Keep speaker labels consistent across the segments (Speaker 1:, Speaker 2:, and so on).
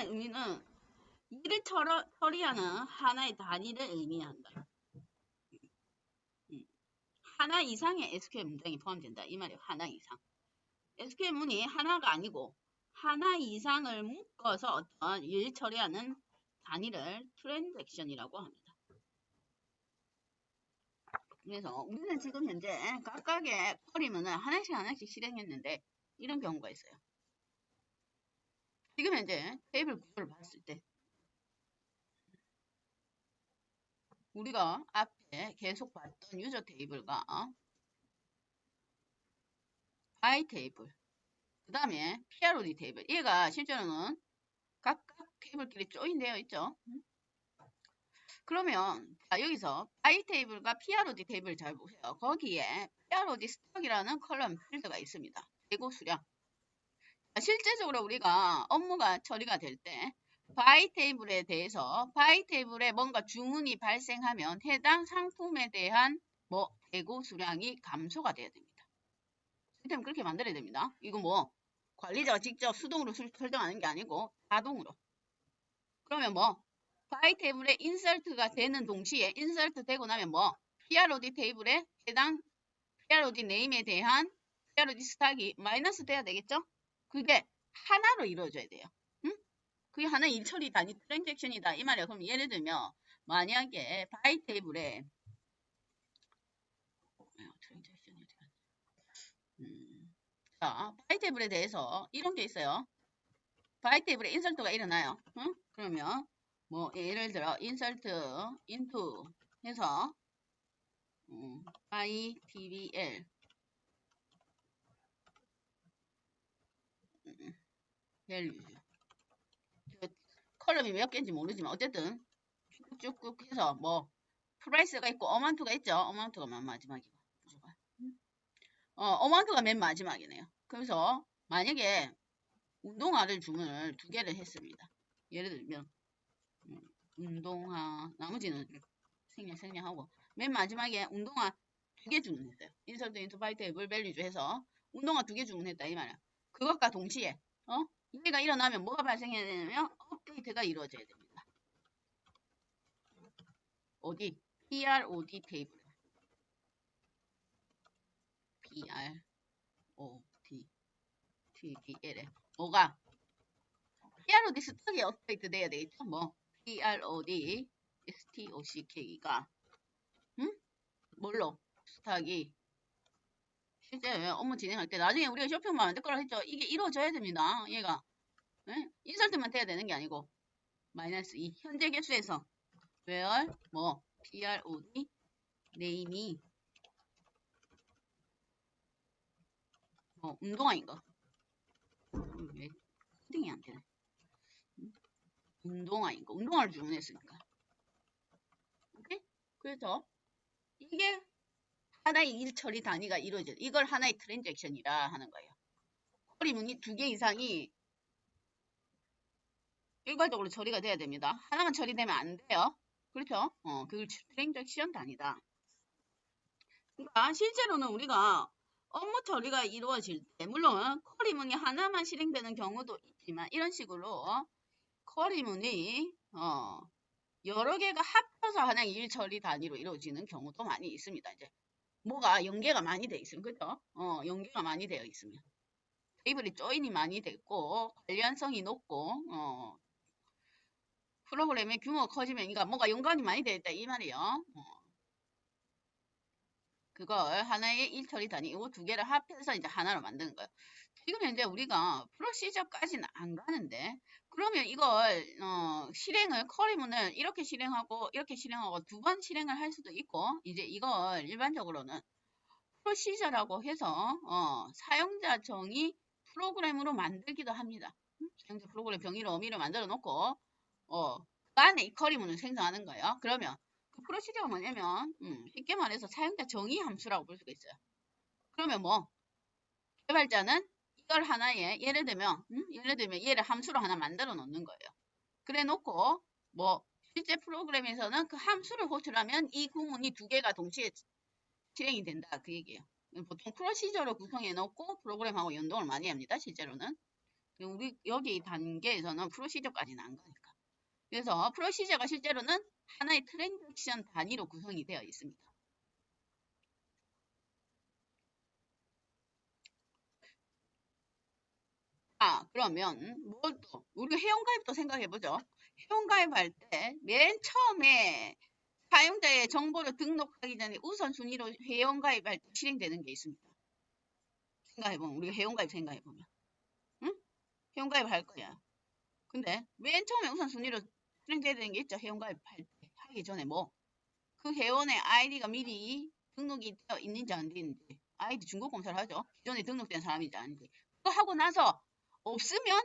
Speaker 1: SQL이라는 의미는 일을 처러, 처리하는 하나의 단위를 의미한다. 음. 하나 이상의 SQL 문장이 포함된다. 이 말이에요. 하나 이상. SQL 문이 하나가 아니고 하나 이상을 묶어서 어떤 일 처리하는 단위를 트랜잭션이라고 합니다. 그래서 우리는 지금 현재 각각의 쿼리문을 하나씩 하나씩 실행했는데 이런 경우가 있어요. 지금 현재 테이블 구조를 봤을 때 우리가 앞에 계속 봤던 유저 테이블과 바이 테이블 그 다음에 PROD 테이블 얘가 실제로는 각각 테이블끼리 조인되어 있죠. 그러면 자, 여기서 바이 테이블과 PROD 테이블 잘 보세요. 거기에 PROD 스톡이라는 컬럼 필드가 있습니다. 재고 수량. 자, 실제적으로 우리가 업무가 처리가 될 때 바이 테이블에 대해서 바이 테이블에 뭔가 주문이 발생하면 해당 상품에 대한 뭐 재고 수량이 감소가 돼야 됩니다. 시스템 그렇게 만들어야 됩니다. 이거 뭐 관리자가 직접 수동으로 술- 설정하는 게 아니고 자동으로. 그러면 뭐 바이 테이블에 인설트가 되는 동시에 인설트 되고 나면 뭐 PROD 테이블에 해당 PROD 네임에 대한 PROD 스탁이 마이너스 돼야 되겠죠? 그게 하나로 이루어져야 돼요. 응? 그게 하나 일 처리 단위 트랜잭션이다 이 말이야. 그럼 예를 들면 만약에 바이 테이블에? 음, 자 바이 테이블에 대해서 이런 게 있어요. 바이 테이블에 인설트가 일어나요. 응? 그러면 뭐 예를 들어 insert into 해서 음, ITBL 음, value 그 컬럼이 몇 개인지 모르지만 어쨌든 쭉쭉 해서 뭐 프라이스가 있고 어마운트가 있죠. 어마운트가 맨 마지막이고. 어, 어마운트가 맨 마지막이네요. 그래서 만약에 운동화를 주문을 두 개를 했습니다. 예를 들면 음, 운동화 나머지는 생략 생략하고 맨 마지막에 운동화 두 개 주문했어요. 인설트 인투 바이 테이블 밸류주 해서 운동화 두 개 주문했다 이 말이야. 그것과 동시에 어 이해가 일어나면 뭐가 발생해야 되냐면 업데이트가 이루어져야 됩니다. 어디? PROD 테이블 PROD TBL에 뭐가 PROD 스톡이 업데이트 돼야 되겠죠? 뭐 PROD STOCK가 응? 뭘로? 스탁이 실제 업무 진행할 때 나중에 우리가 쇼핑만 만들 거라 했죠. 이게 이루어져야 됩니다. 얘가 네? 인설트만 돼야 되는 게 아니고 마이너스 2 현재 개수에서 where 뭐 PROD 네임이 뭐 운동화인 거 음, 왜 코딩이 안 되네. 운동화인 거. 운동화를 주문했으니까. 오케이? 그래서 이게 하나의 일 처리 단위가 이루어져. 이걸 하나의 트랜잭션이라 하는 거예요. 쿼리 문이 두 개 이상이 일괄적으로 처리가 돼야 됩니다. 하나만 처리되면 안 돼요. 그렇죠? 어, 그걸 트랜잭션 단위다. 그러니까 실제로는 우리가 업무 처리가 이루어질 때 물론 쿼리 문이 하나만 실행되는 경우도 있지만 이런 식으로 쿼리문이 어, 여러 개가 합쳐서 하나의 일 처리 단위로 이루어지는 경우도 많이 있습니다. 이제 뭐가 연계가 많이 돼 있으면 그죠? 어, 연계가 많이 되어 있으면 테이블이 조인이 많이 됐고 관련성이 높고 어, 프로그램의 규모가 커지면 그러니까 뭐가 연관이 많이 되어 있다 이 말이에요. 어. 그걸 하나의 일 처리 단위 이거 두 개를 합해서 이제 하나로 만드는 거예요. 지금 현재 우리가 프로시저까지는 안 가는데 그러면 이걸 어, 실행을 쿼리문을 이렇게 실행하고 이렇게 실행하고 두 번 실행을 할 수도 있고 이제 이걸 일반적으로는 프로시저라고 해서 어, 사용자 정의 프로그램으로 만들기도 합니다. 음? 사용자 프로그램 병의로 어미를 만들어 놓고 어, 그 안에 이 쿼리문을 생성하는 거예요. 그러면 그 프로시저가 뭐냐면 음, 쉽게 말해서 사용자 정의 함수라고 볼 수가 있어요. 그러면 뭐 개발자는 이걸 하나의 예를 들면 음? 예를 들면 얘를 함수로 하나 만들어 놓는 거예요. 그래 놓고 뭐 실제 프로그램에서는 그 함수를 호출하면 이 구문이 두 개가 동시에 실행이 된다 그 얘기예요. 보통 프로시저로 구성해 놓고 프로그램하고 연동을 많이 합니다. 실제로는 우리 여기 단계에서는 프로시저까지는 안 가니까. 그래서 프로시저가 실제로는 하나의 트랜잭션 단위로 구성이 되어 있습니다. 아, 그러면 뭐또 우리 회원가입도 생각해보죠. 회원가입할 때 맨 처음에 사용자의 정보를 등록하기 전에 우선순위로 회원가입할 때 실행되는 게 있습니다. 생각해보면 우리가 회원가입 생각해보면 응? 회원가입 할 거야. 근데 맨 처음에 우선순위로 실행돼야 되는 게 있죠. 회원가입 할 때. 하기 전에 뭐 그 회원의 아이디가 미리 등록이 되어 있는지 안 되는지 아이디 중복 검사를 하죠. 기존에 등록된 사람인지 아닌지 그거 하고 나서 없으면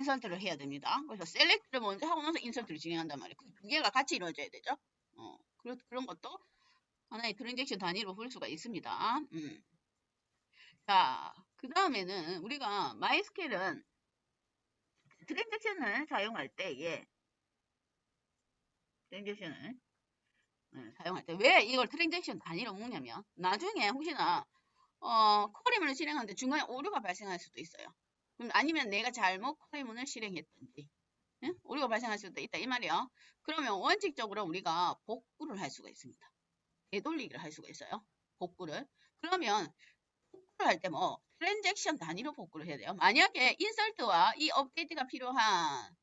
Speaker 1: 인설트를 해야 됩니다. 그래서 셀렉트를 먼저 하고 나서 인설트를 진행한단 말이에요. 그두 개가 같이 이루어져야 되죠. 어, 그런, 그런 것도 하나의 트랜잭션 단위로 볼 수가 있습니다. 음. 자, 그 다음에는 우리가 마이스케일은 트랜잭션을 사용할 때에 트랜잭션을 네, 사용할 때 왜 이걸 트랜잭션 단위로 묶냐면 나중에 혹시나 어, 쿼리문을 실행하는데 중간에 오류가 발생할 수도 있어요. 아니면 내가 잘못 쿼리문을 실행했든지 응? 오류가 발생할 수도 있다 이 말이요. 그러면 원칙적으로 우리가 복구를 할 수가 있습니다. 되돌리기를 할 수가 있어요. 복구를. 그러면 복구를 할 때 뭐 트랜잭션 단위로 복구를 해야 돼요. 만약에 인설트와 이 업데이트가 필요한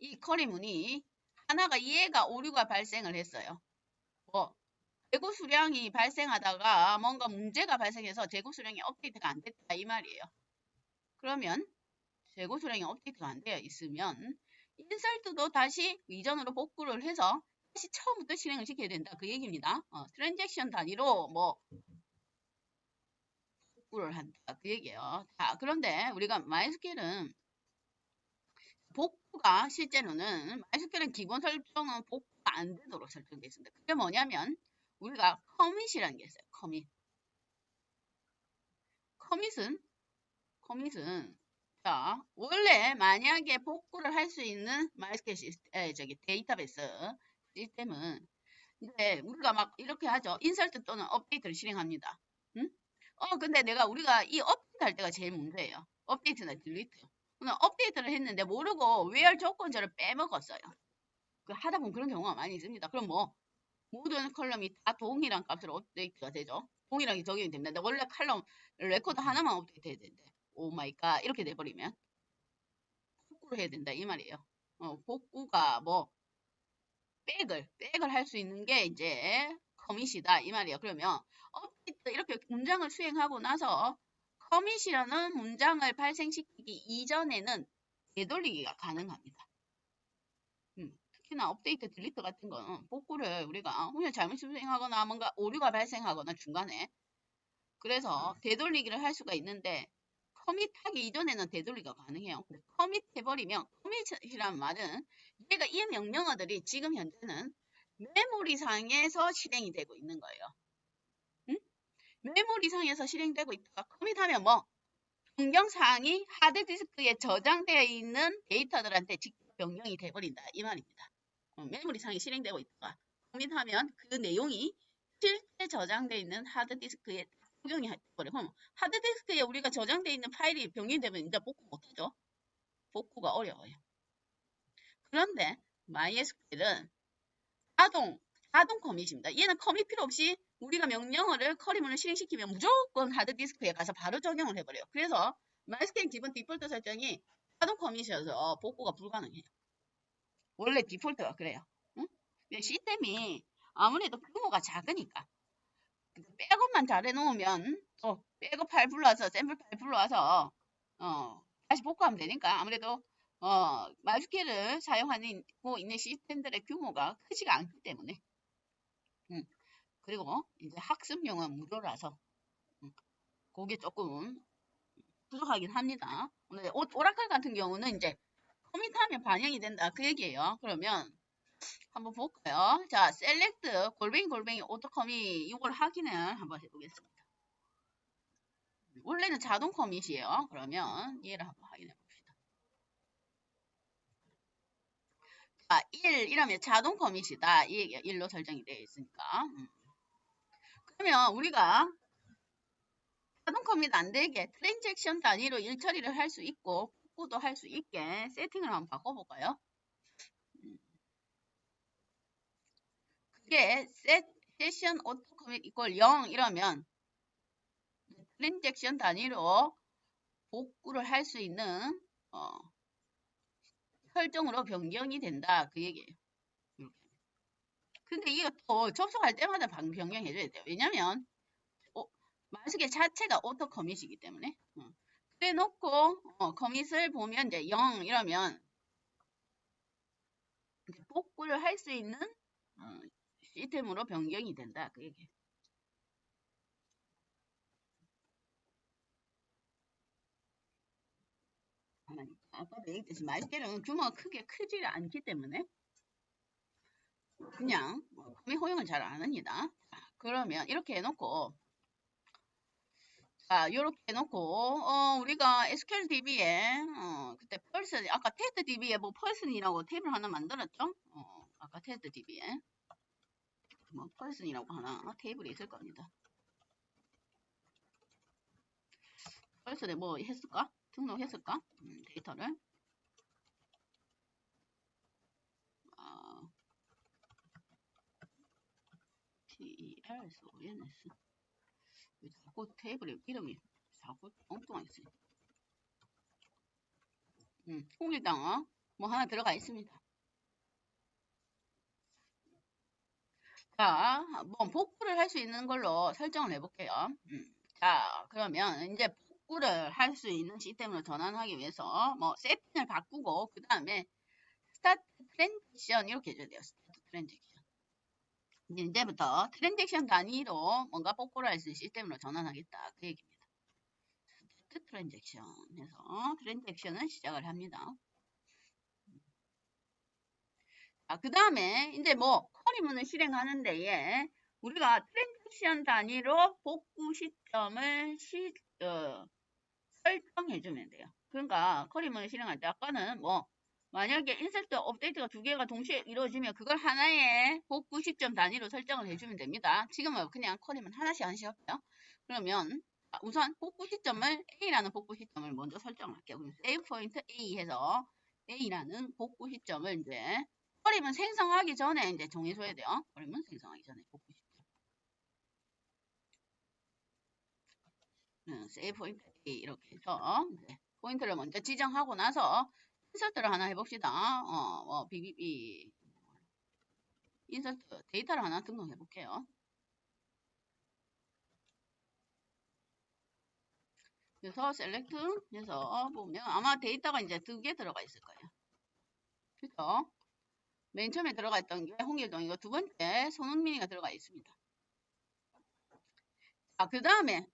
Speaker 1: 이 쿼리문이 하나가 이해가 오류가 발생을 했어요. 뭐 재고 수량이 발생하다가 뭔가 문제가 발생해서 재고 수량이 업데이트가 안 됐다 이 말이에요. 그러면 재고 수량이 업데이트가 안 되어 있으면 인설트도 다시 이전으로 복구를 해서 다시 처음부터 실행을 시켜야 된다 그 얘기입니다. 어, 트랜잭션 단위로 뭐 복구를 한다 그 얘기예요. 자 그런데 우리가 마이스케일은 복구가 실제로는 마이스케일은 기본 설정은 복구가 안 되도록 설정되어 있습니다. 그게 뭐냐면 우리가 커밋이라는 게 있어요. 커밋. 커밋은 커밋은 자 원래 만약에 복구를 할 수 있는 마이스케일 시스템, 에, 저기 데이터베이스 시스템은 이제 우리가 막 이렇게 하죠. 인설트 또는 업데이트를 실행합니다. 응? 어 근데 내가 우리가 이 업데이트 할 때가 제일 문제예요. 업데이트나 딜리트. 오늘 업데이트를 했는데 모르고 where 조건절을 빼먹었어요. 그 하다 보면 그런 경우가 많이 있습니다. 그럼 뭐 모든 컬럼이 다 동일한 값으로 업데이트가 되죠. 동일하게 적용이 됩니다. 원래 컬럼 레코드 하나만 업데이트 해야 되는데 오 마이 갓 이렇게 돼버리면 복구를 해야 된다 이 말이에요. 어, 복구가 뭐 백을 백을 할 수 있는 게 이제 커밋이다 이 말이에요. 그러면 업데이트 이렇게 문장을 수행하고 나서 커밋이라는 문장을 발생시키기 이전에는 되돌리기가 가능합니다. 음, 특히나 업데이트 딜리트 같은 거는 복구를 우리가 그냥 잘못 수행하거나 뭔가 오류가 발생하거나 중간에 그래서 되돌리기를 할 수가 있는데 커밋하기 이전에는 되돌리가 가능해요. 커밋 해버리면 커밋이란 말은 얘가 이 명령어들이 지금 현재는 메모리상에서 실행이 되고 있는 거예요. 응? 메모리상에서 실행되고 있다가 커밋하면 뭐 변경사항이 하드디스크에 저장되어 있는 데이터들한테 직접 변경이 돼버린다 이 말입니다. 어, 메모리상에 실행되고 있다가 커밋하면 그 내용이 실제 저장되어 있는 하드디스크에 적용이 돼버려. 그럼 하드디스크에 우리가 저장되어 있는 파일이 병행되면 이제 복구 못하죠. 복구가 어려워요. 그런데 MySQL은 자동 자동 커밋입니다. 얘는 커밋 필요 없이 우리가 명령어를 커리문을 실행시키면 무조건 하드디스크에 가서 바로 적용을 해버려요. 그래서 MySQL 기본 디폴트 설정이 자동 커밋이어서 복구가 불가능해요. 원래 디폴트가 그래요. 응? 시스템이 아무래도 규모가 작으니까 백업만 잘 해놓으면 또 백업 파일 불러와서 샘플 파일 불러와서 어, 다시 복구하면 되니까 아무래도 어, 마스케를 사용하고 있는 시스템들의 규모가 크지가 않기 때문에 음, 그리고 이제 학습용은 무료라서 음, 그게 조금 부족하긴 합니다. 오라클 같은 경우는 이제 커밋하면 반영이 된다 그 얘기예요. 그러면 한번 볼까요? 자, 셀렉트 골뱅이 골뱅이 오토커밋 이걸 확인을 한번 해보겠습니다. 원래는 자동 커밋이에요. 그러면 얘를 한번 확인해 봅시다. 자, 1 이러면 자동 커밋이다. 이 얘기가 1로 설정이 되어 있으니까. 음. 그러면 우리가 자동 커밋 안 되게 트랜잭션 단위로 일 처리를 할 수 있고 복구도 할 수 있게 세팅을 한번 바꿔볼까요? 그게 셋 세션 오토 커밋 이퀄 0 이러면 트랜잭션 단위로 복구를 할 수 있는 어, 설정으로 변경이 된다 그 얘기예요. 근데 또 접속할 때마다 방 변경해줘야 돼요. 왜냐면 어, 마스크 자체가 오토 커밋이기 때문에 어. 그래 놓고 어, 커밋을 보면 이제 0 이러면 복구를 할 수 있는 어, 시스템으로 변경이 된다 그 얘기. 아까도 얘기했듯이 마이스케는 규모가 크게 크지 않기 때문에 그냥 뭐 구매 허용을 잘 안 합니다. 자, 그러면 이렇게 해놓고 자 이렇게 해놓고 어, 우리가 SQL DB에 어, 그때 펄스 아까 테스트 DB에 뭐 펄슨이라고 테이블 하나 만들었죠? 어, 아까 테스트 DB에 뭐 펄슨이라고 하나 테이블이 있을 겁니다. 펄슨에 뭐 했을까? 등록했을까? 음, 데이터를 아, TERSONS 왜 자꾸 테이블에 이름이 자꾸 엉뚱하게 쓰 음, 홍일당어 뭐 하나 들어가 있습니다. 자, 뭐 복구를 할 수 있는 걸로 설정을 해볼게요. 음, 자, 그러면 이제 복구를 할 수 있는 시스템으로 전환하기 위해서 뭐 세팅을 바꾸고 그 다음에 스타트 트랜지션 이렇게 해줘야 돼요. 스타트 트랜지션. 이제 이제부터 트랜잭션 단위로 뭔가 복구를 할 수 있는 시스템으로 전환하겠다. 그 얘기입니다. 스타트 트랜잭션 해서 트랜잭션을 시작을 합니다. 자, 그 다음에 이제 뭐 커리문을 실행하는 데에 우리가 트랜잭션 단위로 복구 시점을 시, 어, 설정해 주면 돼요. 그러니까 커리문을 실행할 때 아까는 뭐 만약에 인셋트 업데이트가 두 개가 동시에 이루어지면 그걸 하나의 복구 시점 단위로 설정을 해주면 됩니다. 지금은 그냥 커리문 하나씩 하나씩 할게요. 그러면 우선 복구 시점을 A라는 복구 시점을 먼저 설정을 할게요. 그럼 세이브 포인트 A 해서 A라는 복구 시점을 이제 커리문 생성하기 전에 이제 정해줘야 돼요. 커리문 생성하기 전에 복구 시점. 음, 세이브 포인트 A 이렇게 해서 이제 포인트를 먼저 지정하고 나서 인서트를 하나 해봅시다. 어, 어, BBB 인서트 데이터를 하나 등록해 볼게요. 그래서 셀렉트 해서 보면 아마 데이터가 이제 두 개 들어가 있을 거예요. 그래서 맨 처음에 들어가 있던 게 홍길동이고 두 번째 손흥민이가 들어가 있습니다. 자, 그 다음에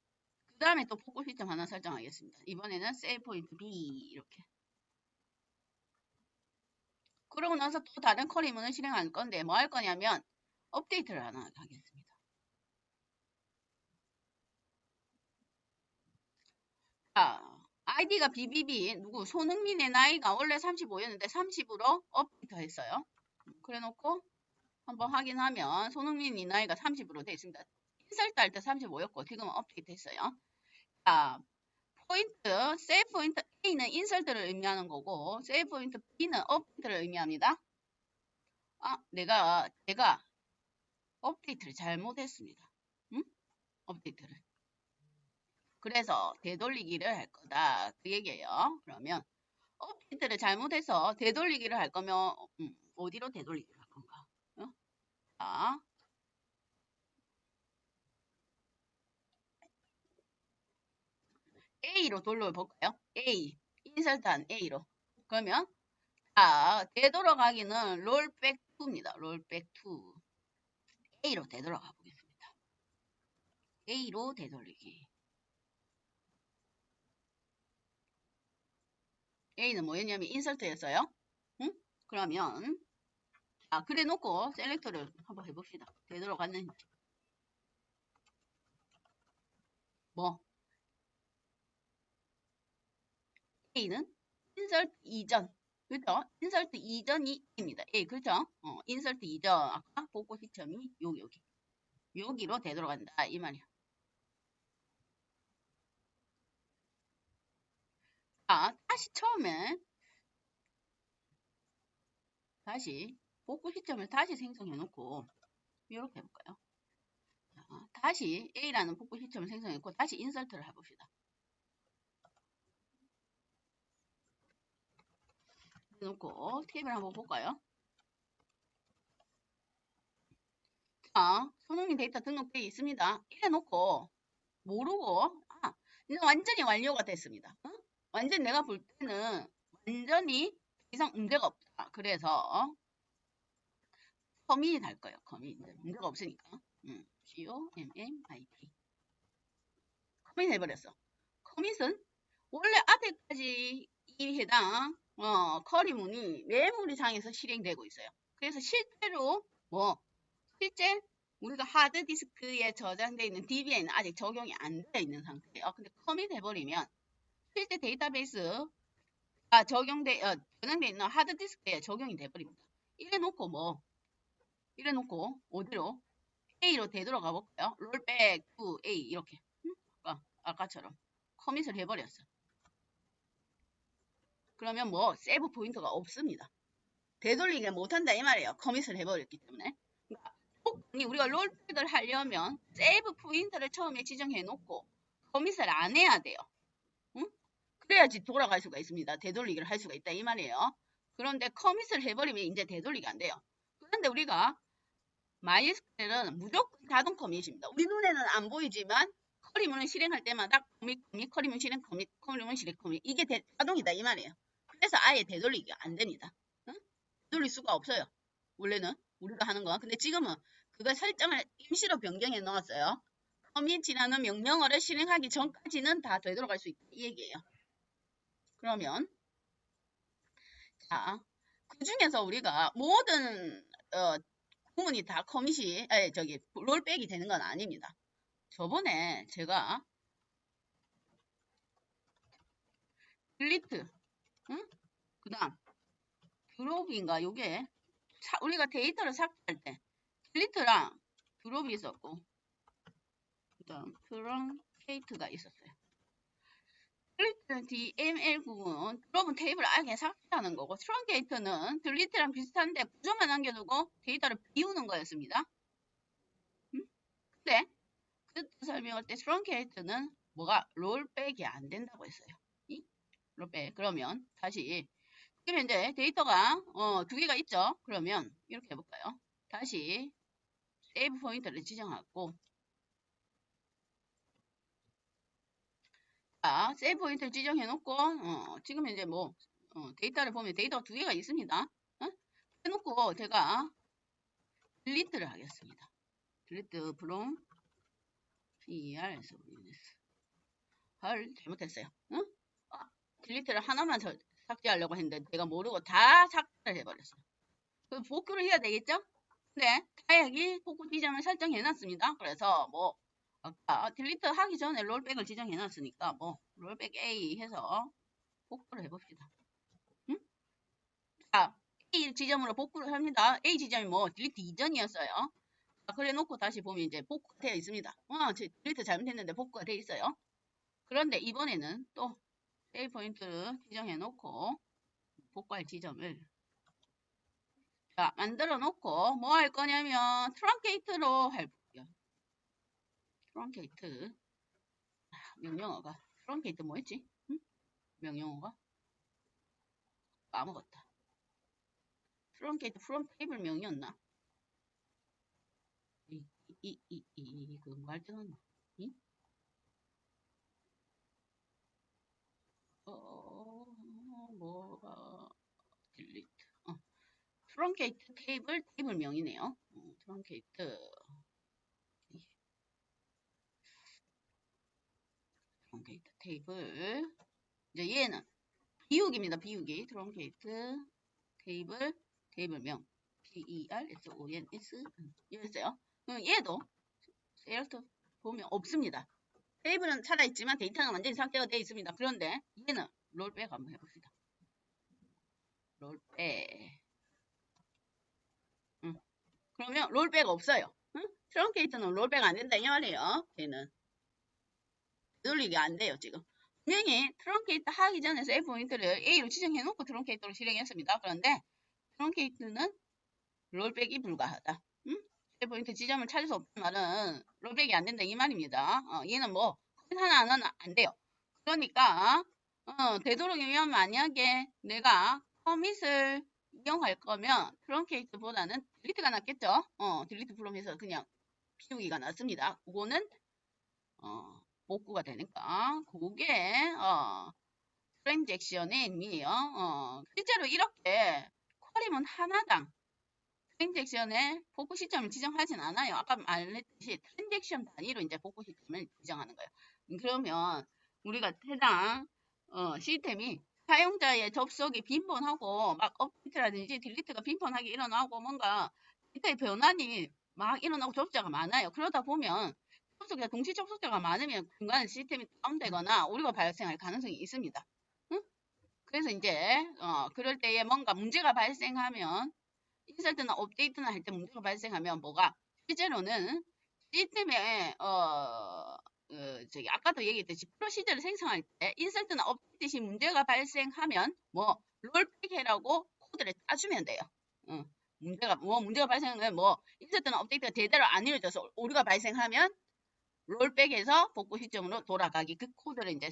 Speaker 1: 그 다음에 또 포커 시점 하나 설정하겠습니다. 이번에는 세일 포인트 B 이렇게 그러고 나서 또 다른 커리문을 실행할 건데 뭐 할 거냐면 업데이트를 하나 하겠습니다. 자, 아이디가 BBB 누구 손흥민의 나이가 원래 35였는데 30으로 업데이트 했어요. 그래 놓고 한번 확인하면 손흥민 이 나이가 30으로 되어 있습니다. 인설트 할때 35였고 지금은 업데이트 했어요. 자, 포인트, 세이브 포인트 A는 인설트를 의미하는 거고 세이브 포인트 B는 업데이트를 의미합니다. 아, 내가 내가 업데이트를 잘못했습니다. 응? 업데이트를. 그래서 되돌리기를 할 거다. 그 얘기예요. 그러면 업데이트를 잘못해서 되돌리기를 할 거면 음, 어디로 되돌리기를 할 건가? 어? 자, A로 돌려볼까요? A. 인설트한 A로. 그러면 자, 되돌아가기는 롤백 2입니다. 롤백 2. A로 되돌아가 보겠습니다. A로 되돌리기. A는 뭐였냐면 인설트였어요. 응? 그러면 자, 그래 놓고 셀렉터를 한번 해봅시다. 되돌아갔는지. 뭐 A는 인설트 이전. 그죠? 인설트 이전이 입니다. A, 그죠? 어, 인설트 이전. 아까 복구 시점이 여기, 여기. 여기로 되돌아간다. 이 말이야. 자, 다시 처음에 다시 복구 시점을 다시 생성해 놓고 이렇게 해볼까요? 자, 다시 A라는 복구 시점을 생성했고 다시 인설트를 해봅시다. 해놓고 테이블 한번 볼까요? 자, 손흥민 데이터 등록되어 있습니다. 이래 놓고 모르고 아, 이제 완전히 완료가 됐습니다. 어? 완전 내가 볼 때는 완전히 더 이상 문제가 없다. 그래서 커밋 할 거예요. 커밋 문제가 없으니까. 음, C O M M I T 커밋 해버렸어. 커밋은 원래 앞에까지 이 해당 어, 커리문이 메모리상에서 실행되고 있어요. 그래서 실제로 뭐 실제 우리가 하드디스크에 저장되어 있는 DB에는 아직 적용이 안 되어 있는 상태예요. 근데 커밋 해버리면 실제 데이터베이스가 적용돼 어, 저장되어 있는 하드디스크에 적용이 돼버립니다. 이래 놓고 뭐 이래 놓고 어디로 A로 되돌아가 볼까요? 롤백 to A 이렇게 응? 아까, 아까처럼 커밋을 해버렸어. 그러면 뭐 세이브 포인트가 없습니다. 되돌리게 못한다 이 말이에요. 커밋을 해버렸기 때문에. 그러니까 우리가 롤백을 하려면 세이브 포인트를 처음에 지정해 놓고 커밋을 안 해야 돼요. 응? 그래야지 돌아갈 수가 있습니다. 되돌리기를 할 수가 있다 이 말이에요. 그런데 커밋을 해버리면 이제 되돌리가 안 돼요. 그런데 우리가 MySQL은 무조건 자동 커밋입니다. 우리 눈에는 안 보이지만 커리문을 실행할 때마다 커밋, 커밋, 커리문 실행, 커밋, 커리문 실행, 커밋 이게 대, 자동이다 이 말이에요. 그래서 아예 되돌리기가 안 됩니다. 응? 되돌릴 수가 없어요. 원래는 우리가 하는 거. 근데 지금은 그거 설정을 임시로 변경해 놓았어요. 커밋이라는 명령어를 실행하기 전까지는 다 되돌아갈 수 있다 이 얘기예요. 그러면 자, 그 중에서 우리가 모든 어, 구문이 다 커밋이 아니 저기 롤백이 되는 건 아닙니다. 저번에 제가 딜리트 응? 그 다음 드롭인가 요게 사, 우리가 데이터를 삭제할 때 딜리트랑 드롭이 있었고 그 다음 트렁케이트가 있었어요. 딜리트는 DML 구문, 드롭은 테이블을 아예 삭제하는 거고 트렁케이트는 딜리트랑 비슷한데 구조만 남겨두고 데이터를 비우는 거였습니다. 응? 근데 그때 설명할 때 트렁케이트는 뭐가 롤백이 안 된다고 했어요. 이? 롤백. 그러면 다시 그러면 이제 데이터가 어, 두 개가 있죠. 그러면 이렇게 해볼까요? 다시 세이브 포인트를 지정하고 자, 세이브 포인트를 지정해 놓고 어, 지금 이제 뭐 어, 데이터를 보면 데이터가 두 개가 있습니다. 어? 해놓고 제가 딜리트를 하겠습니다. 딜리트 from PR에서 헐 잘못했어요. 응? 아, 딜리트를 하나만 더 삭제하려고 했는데 내가 모르고 다 삭제를 해버렸어요. 그 복구를 해야 되겠죠? 근데 다행히 복구 지정을 설정해 놨습니다. 그래서 뭐 아까 딜리트 하기 전에 롤백을 지정해 놨으니까 뭐 롤백 A 해서 복구를 해봅시다. 응? 자, A 지점으로 복구를 합니다. A 지점이 뭐 딜리트 이전이었어요. 자, 그래 놓고 다시 보면 이제 복구가 되어 있습니다. 어, 제 딜리트 잘못했는데 복구가 되어 있어요. 그런데 이번에는 또 세이브 포인트를 지정해 놓고 복구할 지점을 자, 만들어 놓고 뭐 할 거냐면 트렁케이트로 해 볼게요. 트렁케이트 명령어가 트렁케이트 뭐였지? 응? 명령어가 까먹었다. 트렁케이트 프롬 테이블 명이었나? 이, 이, 이, 이, 그, 뭐할때 넣나? 이? 어, 뭐가, 딜리트. 어. 트렁케이트 테이블, 테이블 명이네요. 어, 트렁 케이트. 트렁케이트 테이블. 이제 얘는 비우기입니다. 비우기. 트렁케이트 테이블, 테이블명. T-E-R-S-O-N-S. 이랬어요. 얘도 셀렉트 보면 없습니다. 테이블은 살아있지만 데이터는 완전히 삭제가 되어 있습니다. 그런데 얘는 롤백 한번 해봅시다. 롤백. 응. 그러면 롤백 없어요. 응? 트렁케이트는 롤백 안 된다 이 말이에요. 얘는 돌리기 안 돼요 지금. 분명히 트렁케이트 하기 전에 세이브 포인트를 A로 지정해 놓고 트렁케이트로 실행했습니다. 그런데 트렁케이트는 롤백이 불가하다. 음? 세이브 포인트 지점을 찾을 수 없다는 말은 롤백이 안 된다 이 말입니다. 어, 얘는 뭐 하나 안 하나 안 돼요. 그러니까 어, 되도록이면 만약에 내가 커밋을 이용할 거면 트렁케이트보다는 딜리트가 낫겠죠. 어, 딜리트 프롬에서 그냥 비우기가 낫습니다. 그거는 어, 복구가 되니까 그게 어, 트랜잭션의 의미예요. 어, 실제로 이렇게 쿼리문 하나당 트랜잭션의 복구 시점을 지정하진 않아요. 아까 말했듯이 트랜잭션 단위로 이제 복구 시점을 지정하는 거예요. 음, 그러면 우리가 해당 어, 시스템이 사용자의 접속이 빈번하고 막 업데이트라든지 딜리트가 빈번하게 일어나고 뭔가 데이터의 변환이 막 일어나고 접속자가 많아요. 그러다 보면 접속자 동시 접속자가 많으면 중간에 시스템이 다운되거나 오류가 발생할 가능성이 있습니다. 응? 그래서 이제 어, 그럴 때에 뭔가 문제가 발생하면 인설트나 업데이트나 할 때 문제가 발생하면 뭐가 실제로는 시스템에 어, 어, 저기 아까도 얘기했듯이 프로시저를 생성할 때 인설트나 업데이트 시 문제가 발생하면 뭐 롤백해라고 코드를 짜주면 돼요. 어, 문제가 뭐 문제가 발생하면 뭐 인설트나 업데이트가 제대로 안 이루어져서 오류가 발생하면 롤백에서 복구 시점으로 돌아가기 그 코드를 이제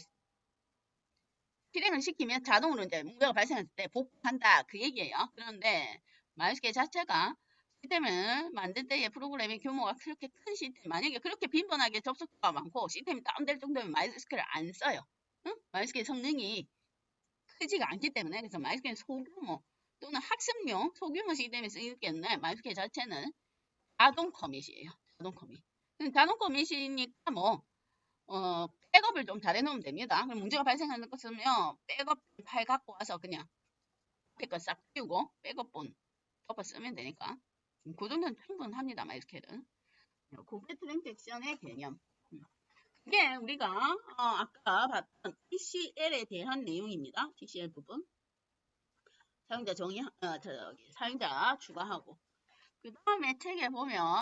Speaker 1: 실행을 시키면 자동으로 이제 문제가 발생할 때 복구한다 그 얘기예요. 그런데 마이스케 자체가 시스템을 만들 때의 프로그램의 규모가 그렇게 큰 시스템 만약에 그렇게 빈번하게 접속자가 많고 시스템이 다운될 정도면 마이스케를 안 써요. 응? 마이스케 성능이 크지가 않기 때문에 그래서 마이스케 소규모 또는 학습용 소규모 시스템에 쓰기 때문에 마이스케 자체는 자동 커밋이에요. 자동 커밋. 자동 커밋이니까 뭐 어, 백업을 좀 잘 해놓으면 됩니다. 그럼 문제가 발생하는 것은요, 백업 파일 갖고 와서 그냥 백업 싹 띄우고 백업본 덮어 쓰면 되니까. 음, 그 정도는 충분합니다, 마이스켈은. 고개 트랜잭션의 개념. 음. 그게 우리가 어, 아까 봤던 TCL에 대한 내용입니다. TCL 부분. 사용자 정의, 어, 저기, 사용자 추가하고. 그 다음에 책에 보면